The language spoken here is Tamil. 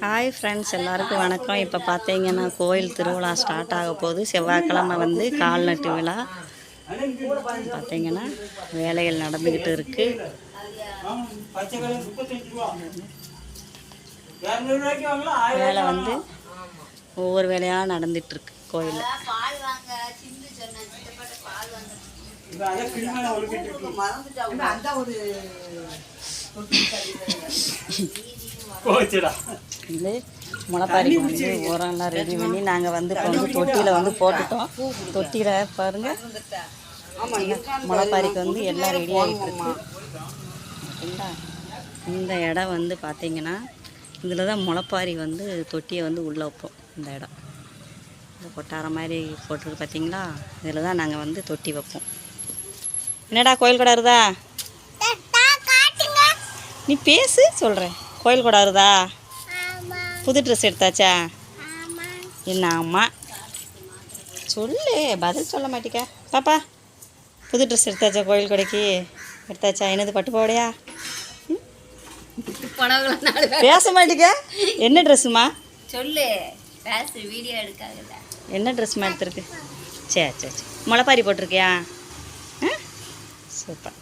ஹாய் ஃப்ரெண்ட்ஸ் எல்லாருக்கும் வணக்கம். இப்போ பார்த்தீங்கன்னா கோயில் திருவிழா ஸ்டார்ட் ஆக போது செவ்வாய்க்கிழமை வந்து கால்நட்டு விழா. பார்த்தீங்கன்னா வேலைகள் நடந்துக்கிட்டு இருக்கு. வேலை வந்து ஒவ்வொரு வேலையாக நடந்துட்டு இருக்கு கோயிலில். இப்போ அதான் வந்து முளைப்பாரிக்கு வந்து உரம்லாம் ரெடி பண்ணி நாங்கள் வந்து இப்போ வந்து தொட்டியில் வந்து போட்டுட்டோம். தொட்டியில் பாருங்க. முளைப்பாரிக்கு வந்து எல்லாம் ரெடி ஆகிட்டு இருக்கு. சரிங்களா இந்த இடம் வந்து பார்த்தீங்கன்னா இதில் தான் முளைப்பாரி வந்து தொட்டியை வந்து உள்ளே வைப்போம் இந்த இடம். இந்த கொட்டார மாதிரி போட்டிருக்கு பார்த்தீங்களா இதில் தான் நாங்கள் வந்து தொட்டி வைப்போம். என்னடா கோயில் கொடை நீ பேசு சொல்கிறேன் கோயில் கொடை புது ட்ரெஸ் எடுத்தாச்சா? என்ன ஆமாம் சொல்லு பதில் சொல்ல மாட்டிக்க. பாப்பா புது ட்ரெஸ் எடுத்தாச்சா கோயில் கொடைக்கு எடுத்தாச்சா? என்னது பட்டு போடையா பேச மாட்டிக்க. என்ன ட்ரெஸ்ஸுமா சொல்லு. பேசு வீடியோ எடுக்காதுல்ல என்ன ட்ரெஸ்மா எடுத்திருக்கு? சரி சரி சரி முளைப்பாரி போட்டிருக்கியா? சூப்பர்.